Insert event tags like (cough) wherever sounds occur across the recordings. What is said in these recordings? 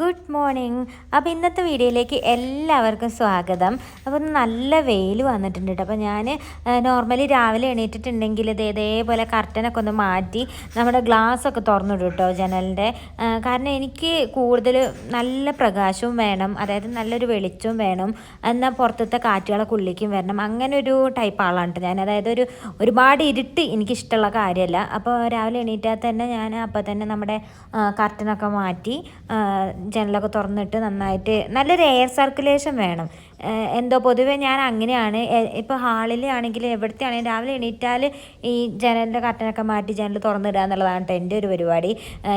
Good morning അപ്പോൾ ഇന്നത്തെ വീഡിയോയിലേക്ക് എല്ലാവർക്കും സ്വാഗതം. അപ്പോൾ നല്ല വെയിൽ വന്നിട്ടുണ്ട് കേട്ടോ. അപ്പോൾ ഞാൻ നോർമലി രാവിലെ എണീറ്റിട്ടുണ്ടെങ്കിൽ ഇത് ഇതേപോലെ കർട്ടനൊക്കെ ഒന്ന് മാറ്റി നമ്മുടെ ഗ്ലാസ് ഒക്കെ തുറന്നിടും കേട്ടോ ജനലിന്റെ കാരണം എനിക്ക് കൂടുതൽ നല്ല പ്രകാശവും വേണം. അതായത് നല്ലൊരു വെളിച്ചവും വേണം. എന്നാൽ പുറത്തത്തെ കാറ്റുകളൊക്കെ ഉള്ളിലേക്കും വരണം. അങ്ങനെ ഒരു ടൈപ്പ് ആളാണ് കേട്ടോ ഞാൻ. അതായത് ഒരു ഒരുപാട് ഇരുട്ട് എനിക്കിഷ്ടമുള്ള കാര്യമല്ല. അപ്പോൾ രാവിലെ എണീറ്റാൽ തന്നെ ഞാൻ അപ്പോൾ തന്നെ നമ്മുടെ കർട്ടനൊക്കെ മാറ്റി ജനലൊക്കെ തുറന്നിട്ട് നന്നായിട്ട് നല്ലൊരു എയർ സർക്കുലേഷൻ വേണം. എന്തോ പൊതുവേ ഞാൻ അങ്ങനെയാണ്. ഇപ്പോൾ ഹാളിലാണെങ്കിൽ എവിടുത്തെ ആണെങ്കിലും രാവിലെ എണീറ്റാൽ ഈ ജനലിന്റെ കർട്ടനൊക്കെ മാറ്റി ജനൽ തുറന്നിടുക എന്നുള്ളതാണ് കേട്ടോ എന്റെ ഒരു പരിപാടി.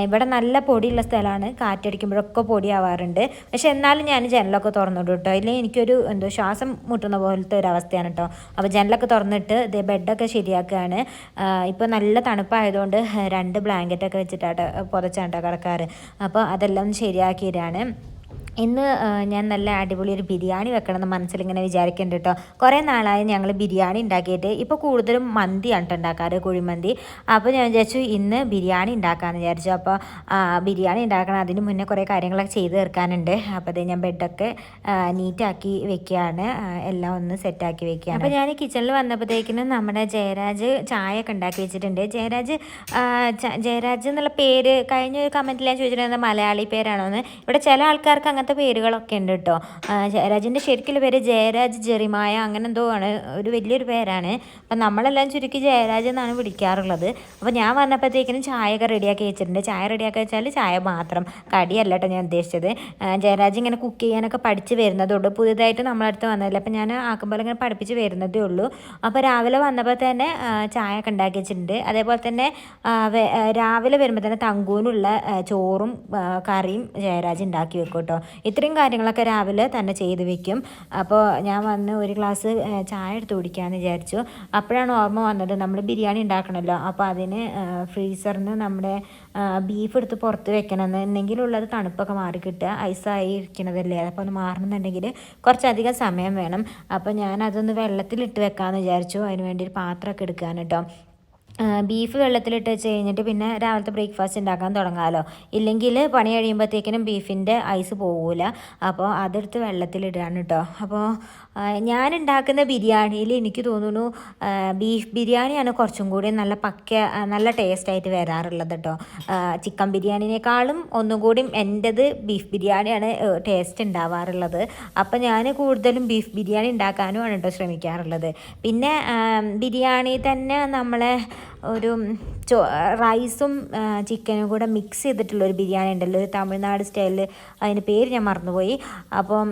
ഇവിടെ നല്ല പൊടിയുള്ള സ്ഥലമാണ്. കാറ്റടിക്കുമ്പോഴൊക്കെ പൊടിയാവാറുണ്ട്. പക്ഷെ എന്നാലും ഞാൻ ജനലൊക്കെ തുറന്നിടും കേട്ടോ. ഇല്ലെങ്കിൽ എനിക്കൊരു എന്തോ ശ്വാസം മുട്ടുന്ന പോലത്തെ ഒരു അവസ്ഥയാണ് കേട്ടോ. അപ്പോൾ ജനലൊക്കെ തുറന്നിട്ട് ഇതേ ബെഡൊക്കെ ശരിയാക്കുകയാണ് ഇപ്പോൾ നല്ല തണുപ്പായതുകൊണ്ട് രണ്ട് ബ്ലാങ്കറ്റൊക്കെ വെച്ചിട്ടാണ് പുതച്ചാട്ടോ കിടക്കാറ്. അപ്പോൾ അതെല്ലാം ശരിയാക്കി ശരിയാക്കിയതാണ്. ഇന്ന് ഞാൻ നല്ല അടിപൊളി ഒരു ബിരിയാണി വെക്കണം എന്ന് മനസ്സിലിങ്ങനെ വിചാരിക്കുന്നുണ്ട് കേട്ടോ കുറേ നാളായി ഞങ്ങൾ ബിരിയാണി ഉണ്ടാക്കിയിട്ട് ഇപ്പോൾ കൂടുതലും മന്തിയാണ് കേട്ടോ ഉണ്ടാക്കാറ് കുഴിമന്തി. അപ്പോൾ ഞാൻ വിചാരിച്ചു ഇന്ന് ബിരിയാണി ഉണ്ടാക്കാമെന്ന് വിചാരിച്ചു. അപ്പോൾ ബിരിയാണി ഉണ്ടാക്കണം. അതിന് മുന്നേ കുറേ കാര്യങ്ങളൊക്കെ ചെയ്ത് തീർക്കാനുണ്ട്. അപ്പോൾ അത് ഞാൻ ബെഡൊക്കെ നീറ്റാക്കി വെക്കുകയാണ് എല്ലാം ഒന്ന് സെറ്റാക്കി വെക്കുകയാണ് അപ്പോൾ ഞാൻ കിച്ചണിൽ വന്നപ്പോഴത്തേക്കിനും നമ്മുടെ ജയരാജ് ചായ ഒക്കെ ഉണ്ടാക്കി വെച്ചിട്ടുണ്ട്. ജയരാജ് ജയരാജ് എന്നുള്ള പേര് കഴിഞ്ഞ ഒരു കമന്റിൽ ഞാൻ ചോദിച്ചിട്ടുണ്ടായിരുന്നത് മലയാളി പേരാണോ എന്ന് ഇവിടെ ചില ആൾക്കാർക്ക് അങ്ങനത്തെ പേരുകളൊക്കെ ഉണ്ട് കേട്ടോ. ജയരാജിന്റെ ശരിക്കുള്ള പേര് ജയരാജ് ജെറിമായ അങ്ങനെ എന്തോ ആണ്. ഒരു വലിയൊരു പേരാണ്. അപ്പം നമ്മളെല്ലാം ചുരുക്കി ജയരാജ് എന്നാണ് വിളിക്കാറുള്ളത്. അപ്പോൾ ഞാൻ വന്നപ്പോഴത്തേക്കിനും ചായയൊക്കെ റെഡിയാക്കി വെച്ചിട്ടുണ്ട്. ചായ റെഡിയാക്കി വെച്ചാൽ ചായ മാത്രം. കടിയല്ല കേട്ടോ ഞാൻ ഉദ്ദേശിച്ചത്. ജയരാജ് ഇങ്ങനെ കുക്ക് ചെയ്യാനൊക്കെ പഠിച്ച് വരുന്നതേ ഉള്ളൂ പുതിയതായിട്ട് നമ്മളടുത്ത് വന്നതല്ല. അപ്പം ഞാൻ ആക്കുമ്പോൾ ഇങ്ങനെ പഠിപ്പിച്ച് വരുന്നതേ ഉള്ളൂ. അപ്പോൾ രാവിലെ വന്നപ്പോൾ തന്നെ ചായ ഒക്കെ ഉണ്ടാക്കി വെച്ചിട്ടുണ്ട്. അതേപോലെ തന്നെ രാവിലെ വരുമ്പോൾ തന്നെ തങ്കൂനുള്ള ചോറും കറിയും ജയരാജ് ഉണ്ടാക്കി വെക്കും കേട്ടോ. ഇത്രയും കാര്യങ്ങളൊക്കെ രാവിലെ തന്നെ ചെയ്ത് വെക്കും. അപ്പോൾ ഞാൻ വന്ന് ഒരു ഗ്ലാസ് ചായ എടുത്ത് കുടിക്കാമെന്ന് വിചാരിച്ചു. അപ്പോഴാണ് ഓർമ്മ വന്നത് നമ്മൾ ബിരിയാണി ഉണ്ടാക്കണമല്ലോ. അപ്പോൾ അതിന് ഫ്രീസറിൽ നിന്ന് നമ്മുടെ ബീഫ് എടുത്ത് പുറത്ത് വെക്കണം എന്നെങ്കിലുള്ളത് തണുപ്പൊക്കെ മാറി കിട്ടുക. ഐസായി ഇരിക്കണതല്ലേ? അപ്പോൾ ഒന്ന് മാറണമെന്നുണ്ടെങ്കിൽ കുറച്ചധികം സമയം വേണം. അപ്പോൾ ഞാൻ അതൊന്ന് വെള്ളത്തിലിട്ട് വെക്കാമെന്ന് വിചാരിച്ചു. അതിന് വേണ്ടി ഒരു പാത്രമൊക്കെ എടുക്കാൻ കേട്ടോ. ബീഫ് വെള്ളത്തിലിട്ട് വെച്ച് കഴിഞ്ഞിട്ട് പിന്നെ രാവിലത്തെ ബ്രേക്ക്ഫാസ്റ്റ് ഉണ്ടാക്കാൻ തുടങ്ങാമല്ലോ ഇല്ലെങ്കിൽ പണി കഴിയുമ്പോഴത്തേക്കിനും ബീഫിന്റെ ഐസ് പോകില്ല അപ്പോൾ അതെടുത്ത് വെള്ളത്തിലിടുകയാണ് കേട്ടോ അപ്പോൾ ഞാൻ ഉണ്ടാക്കുന്ന ബിരിയാണിയിൽ എനിക്ക് തോന്നുന്നു ബീഫ് ബിരിയാണിയാണ് കുറച്ചും കൂടി നല്ല പക്ക നല്ല ടേസ്റ്റായിട്ട് വരാറുള്ളത് കേട്ടോ. ചിക്കൻ ബിരിയാണിനേക്കാളും ഒന്നും കൂടി എന്റെത് ബീഫ് ബിരിയാണിയാണ് ടേസ്റ്റ് ഉണ്ടാവാറുള്ളത്. അപ്പോൾ ഞാൻ കൂടുതലും ബീഫ് ബിരിയാണി ഉണ്ടാക്കാനുമാണ് കേട്ടോ ശ്രമിക്കാറുള്ളത്. പിന്നെ ബിരിയാണി തന്നെ നമ്മളെ ഒരു ചോ റൈസും ചിക്കനും കൂടെ മിക്സ് ചെയ്തിട്ടുള്ള ഒരു ബിരിയാണി ഉണ്ടല്ലോ. ഒരു തമിഴ്നാട് സ്റ്റൈലിൽ അതിന്റെ പേര് ഞാൻ മറന്നുപോയി. അപ്പം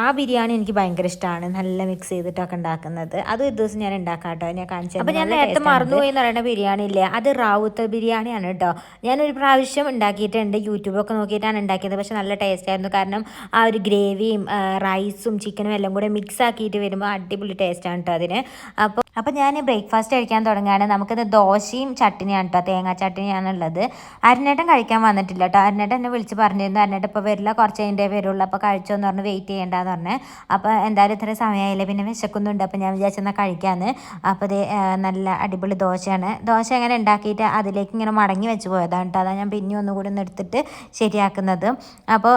ആ ബിരിയാണി എനിക്ക് ഭയങ്കര ഇഷ്ടമാണ് നല്ല മിക്സ് ചെയ്തിട്ടൊക്കെ ഉണ്ടാക്കുന്നത്. അത് ഒരു ദിവസം ഞാൻ ഉണ്ടാക്കാം കേട്ടോ ഞാൻ കാണിച്ചു അപ്പോൾ ഞാൻ നേരത്തെ മറന്നുപോയി എന്ന് പറയുന്ന ബിരിയാണി ഇല്ലേ? അത് റാവുത്ത ബിരിയാണിയാണ് കേട്ടോ. ഞാനൊരു പ്രാവശ്യം ഉണ്ടാക്കിയിട്ടുണ്ട്. യൂട്യൂബൊക്കെ നോക്കിയിട്ടാണ് ഉണ്ടാക്കിയത്. പക്ഷെ നല്ല ടേസ്റ്റ് ആയിരുന്നു. കാരണം ആ ഒരു ഗ്രേവിയും റൈസും ചിക്കനും എല്ലാം കൂടെ മിക്സ് ആക്കിയിട്ട് വരുമ്പോൾ അടിപൊളി ടേസ്റ്റാണ് കേട്ടോ അതിന്. അപ്പോൾ അപ്പോൾ ഞാൻ ബ്രേക്ക്ഫാസ്റ്റ് കഴിക്കാൻ തുടങ്ങുകയാണ്. നമുക്കിത് ദോശയും ചട്ടിനിയാണ് കേട്ടോ തേങ്ങാ ചട്ടിനിയാണ് ഉള്ളത്. അരുണേട്ടൻ കഴിക്കാൻ വന്നിട്ടില്ല കേട്ടോ അരുണേട്ടൻ എന്നെ വിളിച്ച് പറഞ്ഞിരുന്നു. അരുണേട്ടൻ ഇപ്പോൾ വരില്ല. കുറച്ച് കഴിഞ്ഞേ വരുള്ളൂ. അപ്പോൾ കഴിച്ചോ എന്ന് പറഞ്ഞ് വെയിറ്റ് ചെയ്യേണ്ടതെന്ന് പറഞ്ഞ്. അപ്പോൾ എന്തായാലും ഇത്ര സമയമായില്ല പിന്നെ വിശക്കുന്നുണ്ട്. അപ്പോൾ ഞാൻ വിചാരിച്ചെന്നാൽ കഴിക്കാമെന്ന് അപ്പോൾ ഇത് നല്ല അടിപൊളി ദോശയാണ്. ദോശ എങ്ങനെ ഉണ്ടാക്കിയിട്ട് അതിലേക്ക് ഇങ്ങനെ മടങ്ങി വെച്ച് പോയതാണ് കേട്ടോ അതാണ് ഞാൻ പിന്നെ ഒന്നുകൂടി ഒന്ന് എടുത്തിട്ട് ശരിയാക്കുന്നത്. അപ്പോൾ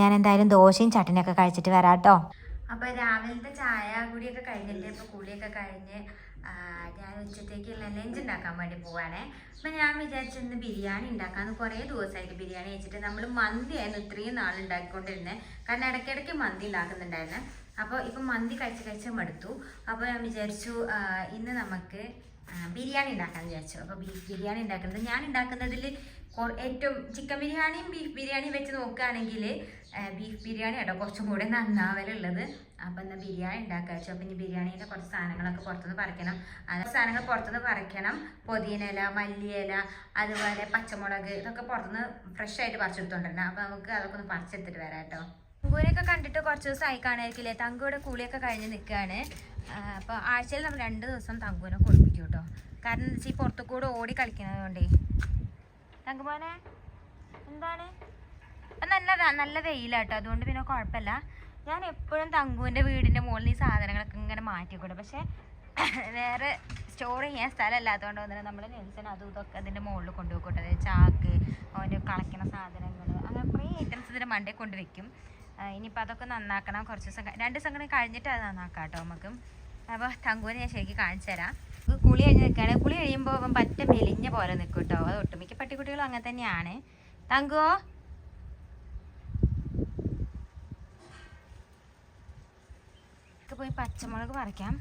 ഞാൻ എന്തായാലും ദോശയും ചട്ടിനൊക്കെ കഴിച്ചിട്ട് വരാം കേട്ടോ അപ്പോൾ രാവിലത്തെ ചായ കൂടിയൊക്കെ കഴിഞ്ഞിട്ട് ഇപ്പോൾ കൂടിയൊക്കെ കഴിഞ്ഞ് ഞാൻ ഉച്ചത്തേക്കുള്ള ലഞ്ച് ഉണ്ടാക്കാൻ വേണ്ടി പോവാണേ. അപ്പം ഞാൻ വിചാരിച്ചു ഇന്ന് ബിരിയാണി ഉണ്ടാക്കാമെന്ന് കുറേ ദിവസമായിട്ട് ബിരിയാണി വെച്ചിട്ട് നമ്മൾ മന്തിയായിരുന്നു ഇത്രയും നാൾ ഉണ്ടാക്കിക്കൊണ്ടിരുന്നത് കാരണം ഇടയ്ക്കിടയ്ക്ക് മന്തി ഉണ്ടാക്കുന്നുണ്ടായിരുന്നു. അപ്പോൾ ഇപ്പം മന്തി കഴിച്ച് കഴിച്ച് മടുത്തു. അപ്പോൾ ഞാൻ വിചാരിച്ചു ഇന്ന് നമുക്ക് ബിരിയാണി ഉണ്ടാക്കാൻ വിചാരിച്ചു. അപ്പോൾ ബിരിയാണി ഉണ്ടാക്കുന്നത് ഞാൻ ഉണ്ടാക്കുന്നതിൽ ഏറ്റവും ചിക്കൻ ബിരിയാണിയും ബീഫ് ബിരിയാണിയും വെച്ച് നോക്കുകയാണെങ്കിൽ ബീഫ് ബിരിയാണി കേട്ടോ കുറച്ചും കൂടെ നന്നാവലുള്ളത്. അപ്പം എന്നാൽ ബിരിയാണി ഉണ്ടാക്കുക വെച്ചു. അപ്പം ഇനി ബിരിയാണീന്റെ കുറച്ച് സാധനങ്ങളൊക്കെ പുറത്തുനിന്ന് പറിക്കണം. അത് സാധനങ്ങൾ പുറത്തുനിന്ന് പറിക്കണം. പൊതിയനില മല്ലിയില അതുപോലെ പച്ചമുളക് ഇതൊക്കെ പുറത്തുനിന്ന് ഫ്രഷ് ആയിട്ട് പറിച്ചെടുത്തോണ്ടിരുന്നത് അപ്പം നമുക്ക് അതൊക്കെ ഒന്ന് പറിച്ചെടുത്തിട്ട് വരാം കേട്ടോ. തങ്കൂരൊക്കെ കണ്ടിട്ട് കുറച്ച് ദിവസമായി കാണായിരിക്കില്ലേ തങ്കൂടെ കൂളിയൊക്കെ കഴിഞ്ഞ് നിൽക്കുകയാണ് അപ്പോൾ ആഴ്ചയിൽ നമ്മൾ രണ്ട് ദിവസം തങ്കൂനെ കുളിപ്പിക്കും കേട്ടോ. കാരണം എന്താ വെച്ചാൽ ഈ പുറത്തു കൂടെ ഓടി കളിക്കുന്നത് കൊണ്ടേ. തങ്കുമോനെ എന്താണ്? അപ്പം നല്ല നല്ല വെയിലാട്ടോ അതുകൊണ്ട് പിന്നെ കുഴപ്പമില്ല. ഞാൻ എപ്പോഴും തങ്കുവിന്റെ വീടിന്റെ മുകളിൽ ഈ സാധനങ്ങളൊക്കെ ഇങ്ങനെ മാറ്റിക്കൂടെ. പക്ഷേ വേറെ സ്റ്റോർ ചെയ്യാൻ സ്ഥലമല്ലാത്തതുകൊണ്ട് വന്നിട്ട് നമ്മൾ നെൽസൺ അതും ഇതൊക്കെ അതിന്റെ മുകളിൽ കൊണ്ടുപോയിക്കോട്ടെ. ചാക്ക് അവന്റെ കളയ്ക്കുന്ന സാധനങ്ങൾ അങ്ങനെ കുറേ ഐറ്റംസ് ഇതിന്റെ മണ്ടേ കൊണ്ട് വെക്കും. ഇനിയിപ്പോൾ അതൊക്കെ നന്നാക്കണം. കുറച്ച് ദിവസം രണ്ട് ദിവസം കൂടി കഴിഞ്ഞിട്ട് അത് നന്നാക്കാം കേട്ടോ നമുക്ക്. അപ്പോൾ തങ്കുവിനെ ഞാൻ ശരിക്കും കാണിച്ചു തരാം. കുളി കഴിഞ്ഞ് നിൽക്കുകയാണ് കുളി കഴിയുമ്പോൾ അവൻ പറ്റ മെലിഞ്ഞ പോലെ നിൽക്കും കേട്ടോ അത് ഒട്ടുമിക്ക പട്ടിക്കുട്ടികളും അങ്ങനെ തന്നെയാണ്. തങ്കുവോ? നമുക്ക് പോയി പച്ചമുളക് പറിക്കാം.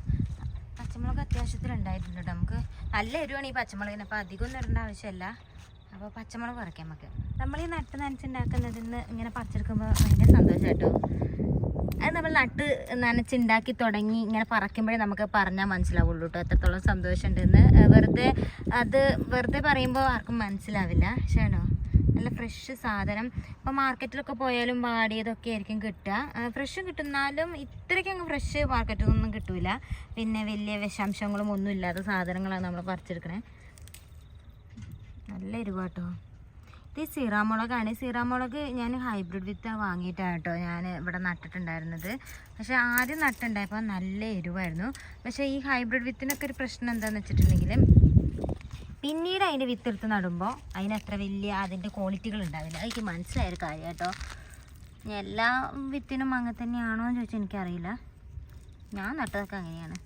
പച്ചമുളക് അത്യാവശ്യത്തിൽ ഉണ്ടായിട്ടുണ്ട് കേട്ടോ. നമുക്ക് നല്ല എരിവാണ് ഈ പച്ചമുളകിന് അപ്പോൾ അധികം ഒന്നും ഇടേണ്ട ആവശ്യമില്ല. അപ്പോൾ പച്ചമുളക് പറിക്കാം നമുക്ക്. നമ്മൾ ഈ നട്ട് നനച്ചുണ്ടാക്കുന്നതിന്ന് ഇങ്ങനെ പറിച്ചെടുക്കുമ്പോൾ ഭയങ്കര സന്തോഷം കേട്ടോ. അത് നമ്മൾ നട്ട് നനച്ചുണ്ടാക്കി തുടങ്ങി ഇങ്ങനെ പറക്കുമ്പോഴേ നമുക്ക് പറഞ്ഞാൽ മനസ്സിലാവുള്ളൂ കേട്ടോ. എത്രത്തോളം സന്തോഷമുണ്ടെന്ന് വെറുതെ അത് വെറുതെ പറയുമ്പോൾ ആർക്കും മനസ്സിലാവില്ല. ക്ഷേണോ നല്ല ഫ്രഷ് സാധനം. ഇപ്പോൾ മാർക്കറ്റിലൊക്കെ പോയാലും വാടിയതൊക്കെ ആയിരിക്കും കിട്ടുക. ഫ്രഷ് കിട്ടുന്നാലും ഇത്രയ്ക്കും ഫ്രഷ് മാർക്കറ്റിൽ നിന്നും കിട്ടില്ല പിന്നെ വലിയ വിഷാംശങ്ങളും ഒന്നും ഇല്ലാത്ത സാധനങ്ങളാണ് നമ്മൾ പറിച്ചെടുക്കണേ. നല്ല എരിവാട്ടോ. ഇത് സീറാമുളകാണ്. സീറാമുളക് ഞാൻ ഹൈബ്രിഡ് വിത്ത് വാങ്ങിയിട്ടാണ് കേട്ടോ. ഞാൻ ഇവിടെ നട്ടിട്ടുണ്ടായിരുന്നത്. പക്ഷേ ആദ്യം നട്ടുണ്ടായപ്പോൾ നല്ല എരിവായിരുന്നു. പക്ഷേ ഈ ഹൈബ്രിഡ് വിത്തിനൊക്കെ ഒരു പ്രശ്നം എന്താണെന്ന് വെച്ചിട്ടുണ്ടെങ്കിൽ പിന്നീട് അതിന്റെ വിത്തെടുത്ത് നടുമ്പോൾ അതിനത്ര വലിയ അതിന്റെ ക്വാളിറ്റികൾ ഉണ്ടാവില്ല. അതെനിക്ക് മനസ്സിലായൊരു കാര്യം കേട്ടോ. എല്ലാ വിത്തിനും അങ്ങനെ തന്നെയാണോ എന്ന് ചോദിച്ചാൽ എനിക്കറിയില്ല. ഞാൻ നട്ടതൊക്കെ അങ്ങനെയാണ്.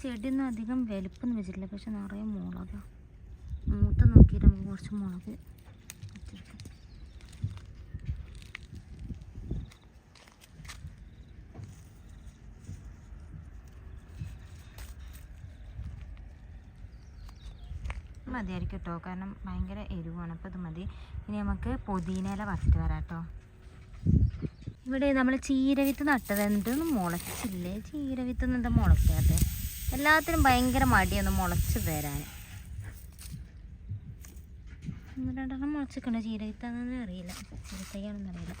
ചെടിയൊന്നും അധികം വലുപ്പൊന്നും വെച്ചിട്ടില്ല. പക്ഷെ നിറയെ മുളക്. മൂത്ത് നോക്കിയിട്ട് നമുക്ക് കുറച്ച് മുളക് മതിയായിരിക്കും കേട്ടോ കാരണം ഭയങ്കര എരിവാണ്. അപ്പോൾ ഇത് മതി. ഇനി നമുക്ക് പുതിനയില ഫസ്റ്റ് വരാം കേട്ടോ ഇവിടെ നമ്മൾ ചീരവിത്ത് നട്ടത് എന്തൊന്നും മുളച്ചില്ലേ? ചീരവിത്ത് എന്താ മുളയ്ക്കാതെ എല്ലാത്തിനും ഭയങ്കര മടിയൊന്ന് മുളച്ച് വരാൻ. ഒന്ന് രണ്ടെണ്ണം മുളച്ചിട്ടുണ്ട്. ചീരവിത്താണെന്ന് അറിയില്ല. ചീരത്തയ്യാണെന്ന് അറിയില്ല.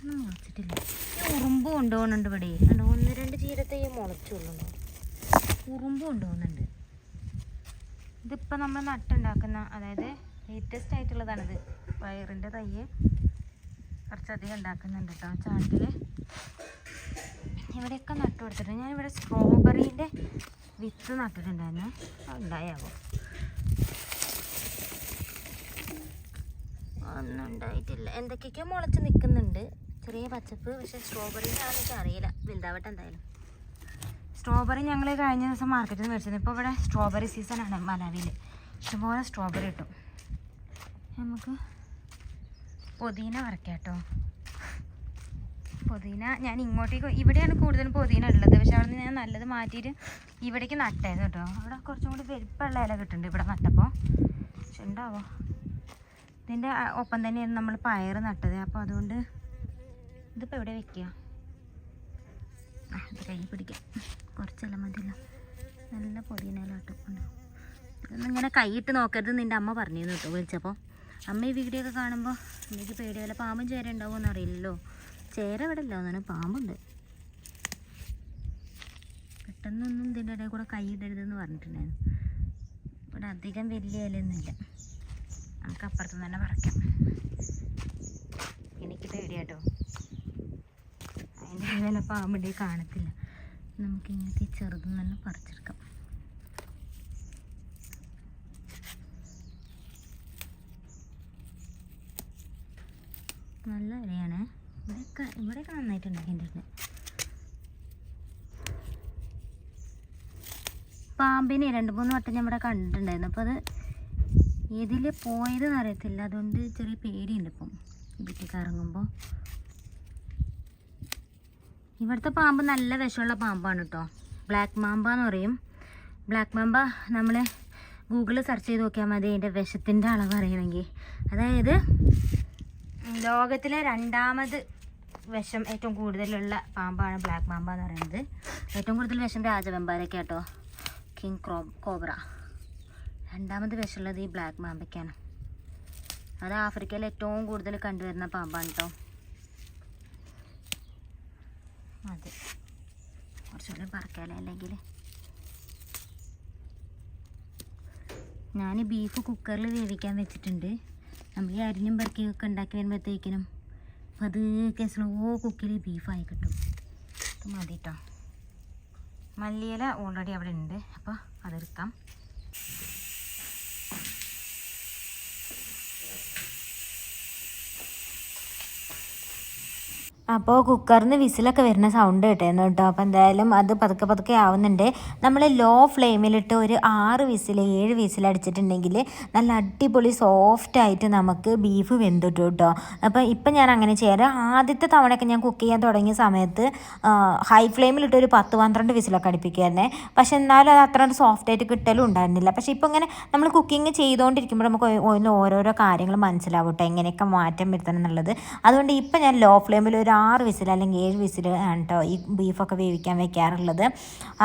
ഒന്നും മുളച്ചിട്ടില്ല. ഉറുമ്പ് കൊണ്ടുപോകുന്നുണ്ട് ഇവിടെ. ഒന്ന് രണ്ട് ചീരത്തയ്യ മുളച്ചുള്ളൂ. ഉറുമ്പ് കൊണ്ടുപോകുന്നുണ്ട് ഇതിപ്പോൾ നമ്മൾ നട്ടുണ്ടാക്കുന്ന അതായത് ലേറ്റസ്റ്റ് ആയിട്ടുള്ളതാണിത്. വയറിന്റെ തയ്യ് കുറച്ചധികം ഉണ്ടാക്കുന്നുണ്ട് കേട്ടോ ചാട്ടിൽ ഇവിടെയൊക്കെ നട്ടു കൊടുത്തിട്ടുണ്ട്. ഞാനിവിടെ സ്ട്രോബെറീന്റെ വിത്ത് നട്ടിട്ടുണ്ടായിരുന്നു. ഉണ്ടായാവോ ഒന്നും ഉണ്ടായിട്ടില്ല. എന്തൊക്കെയൊക്കെയോ മുളച്ച് നിൽക്കുന്നുണ്ട് ചെറിയ പച്ചപ്പ് പക്ഷേ സ്ട്രോബെറിന്റെ ആണെന്ന് അറിയില്ല വലുതാവട്ടെ എന്തായാലും. സ്ട്രോബെറി ഞങ്ങൾ കഴിഞ്ഞ ദിവസം മാർക്കറ്റിൽ നിന്ന് മേടിച്ചത് ഇപ്പോൾ ഇവിടെ സ്ട്രോബെറി സീസണാണ് മലവിൽ ഇഷ്ടംപോലെ സ്ട്രോബെറി കിട്ടും. നമുക്ക് പുതിന വറക്കാം കേട്ടോ പുതിന ഞാൻ ഇങ്ങോട്ടേക്ക് ഇവിടെയാണ് കൂടുതലും പുതിന ഉള്ളത്. പക്ഷെ അവിടെ നിന്ന് ഞാൻ നല്ലത് മാറ്റിയിട്ട് ഇവിടേക്ക് നട്ടായിരുന്നു കേട്ടോ. അവിടെ കുറച്ചും കൂടി വലിപ്പമുള്ള ഇല കിട്ടുന്നുണ്ട് ഇവിടെ നട്ടപ്പോൾ ഉണ്ടാവോ ഇതിന്റെ ഒപ്പം തന്നെയാണ് നമ്മൾ പയർ നട്ടത്. അപ്പോൾ അതുകൊണ്ട് ഇതിപ്പോൾ എവിടെ വെക്കുക കൈ പിടിക്കാം. കുറച്ചെല്ലാം മതിയല്ലോ. നല്ല ഉണ്ടോ ഇതൊന്നും ഇങ്ങനെ കൈയിട്ട് നോക്കരുത് നിന്റെ അമ്മ പറഞ്ഞിരുന്നു കേട്ടോ വിളിച്ചപ്പോൾ അമ്മ ഈ വീഡിയോ ഒക്കെ കാണുമ്പോൾ എനിക്ക് പേടിയല്ല പാമ്പും ചേര ഉണ്ടാവുമെന്ന് അറിയില്ലല്ലോ. ചേര ഇവിടെ ഇല്ല അങ്ങനെ പാമ്പുണ്ട്. പെട്ടെന്നൊന്നും ഇതിന്റെ ഇടയിൽ കൂടെ കൈ ഇടരുതെന്ന് പറഞ്ഞിട്ടുണ്ടായിരുന്നു. ഇവിടെ അധികം വലിയ ഇലയൊന്നുമില്ല. നമുക്ക് അപ്പുറത്ത് തന്നെ പറിക്കാം. എനിക്ക് പേടിയാട്ടോ അതിന്റെ ഇടയിൽ പാമ്പിന്റെ കാണത്തില്ല. നമുക്ക് ഇങ്ങനത്തെ ഈ ചെറുതും തന്നെ പറിച്ചെടുക്കാം. നല്ല ഇലയാണ്. ഇവിടെയൊക്കെ ഇവിടെയൊക്കെ എന്റെ പാമ്പിനെ രണ്ട് മൂന്ന് വട്ടം ഇവിടെ കണ്ടിട്ടുണ്ടായിരുന്നു. അപ്പോൾ അത് ഏതിൽ പോയതെന്ന് അറിയത്തില്ല. അതുകൊണ്ട് ചെറിയ പേടിയുണ്ട് ഇപ്പം. വീട്ടിലേക്ക് ഇറങ്ങുമ്പോൾ ഇവിടുത്തെ പാമ്പ് നല്ല വിഷമുള്ള പാമ്പാണ് കേട്ടോ ബ്ലാക്ക് മാമ്പ എന്ന് പറയും. ബ്ലാക്ക് മാമ്പ നമ്മൾ ഗൂഗിളിൽ സെർച്ച് ചെയ്ത് നോക്കിയാൽ മതി അതിന്റെ വിഷത്തിന്റെ അളവ് അറിയണമെങ്കിൽ. അതായത് ലോകത്തിലെ രണ്ടാമത് വിഷം ഏറ്റവും കൂടുതലുള്ള പാമ്പാണ് ബ്ലാക്ക് മാമ്പ എന്ന് പറയുന്നത്. ഏറ്റവും കൂടുതൽ വിഷം രാജവെമ്പാരൊക്കെ കേട്ടോ കിങ് ക്രോ കോബ്ര രണ്ടാമത് വിഷമുള്ളത് ഈ ബ്ലാക്ക് മാമ്പയ്ക്കാണ് അത് ആഫ്രിക്കയിൽ ഏറ്റവും കൂടുതൽ കണ്ടുവരുന്ന പാമ്പാണ് കേട്ടോ അതെ. കുറച്ചുകൂടി പറക്കാലോ അല്ലെങ്കിൽ ഞാൻ ബീഫ് കുക്കറിൽ വേവിക്കാൻ വെച്ചിട്ടുണ്ട്. നമ്മൾ ഈ അരിഞ്ഞും പെറുക്കിയൊക്കെ ഉണ്ടാക്കി വരുമ്പോഴത്തേക്കിനും പതുക്കെ സ്ലോ കുക്കിൽ ബീഫായി കിട്ടും. മതി കേട്ടോ മല്ലിയില ഓൾറെഡി അവിടെ ഉണ്ട്. അപ്പോൾ അതെടുക്കാം. അപ്പോൾ കുക്കറിന് വിസിലൊക്കെ വരുന്ന സൗണ്ട് കിട്ടുന്നു കേട്ടോ. അപ്പോൾ എന്തായാലും അത് പതുക്കെ പതുക്കെ ആവുന്നുണ്ട്. നമ്മൾ ലോ ഫ്ലെയിമിലിട്ട് ഒരു ആറ് വിസിൽ ഏഴ് വിസിൽ അടിച്ചിട്ടുണ്ടെങ്കിൽ നല്ല അടിപൊളി സോഫ്റ്റ് ആയിട്ട് നമുക്ക് ബീഫ് വെന്തിട്ടു കേട്ടോ അപ്പോൾ ഇപ്പം ഞാൻ അങ്ങനെ ചെയ്യാറ് ആദ്യത്തെ തവണയൊക്കെ ഞാൻ കുക്ക് ചെയ്യാൻ തുടങ്ങിയ സമയത്ത് ഹൈ ഫ്ലെയിമിലിട്ട് ഒരു പത്ത് പന്ത്രണ്ട് വിസിലൊക്കെ അടുപ്പിക്കുമായിരുന്നേ പക്ഷെ എന്നാലും അത് അത്ര സോഫ്റ്റ് ആയിട്ട് കിട്ടലും ഉണ്ടായിരുന്നില്ല. പക്ഷേ ഇപ്പോൾ ഇങ്ങനെ നമ്മൾ കുക്കിംഗ് ചെയ്തുകൊണ്ടിരിക്കുമ്പോൾ നമുക്ക് ഓരോരോ കാര്യങ്ങൾ മനസ്സിലാവും കേട്ടോ എങ്ങനെയൊക്കെ മാറ്റം വരുത്തണം എന്നുള്ളത്. അതുകൊണ്ട് ഇപ്പം ഞാൻ ലോ ഫ്ലെയിമിൽ ഒരു ആറ് വിസിൽ അല്ലെങ്കിൽ ഏഴ് വിസിൽ കേട്ടോ ഈ ബീഫൊക്കെ വേവിക്കാൻ വെക്കാറുള്ളത്.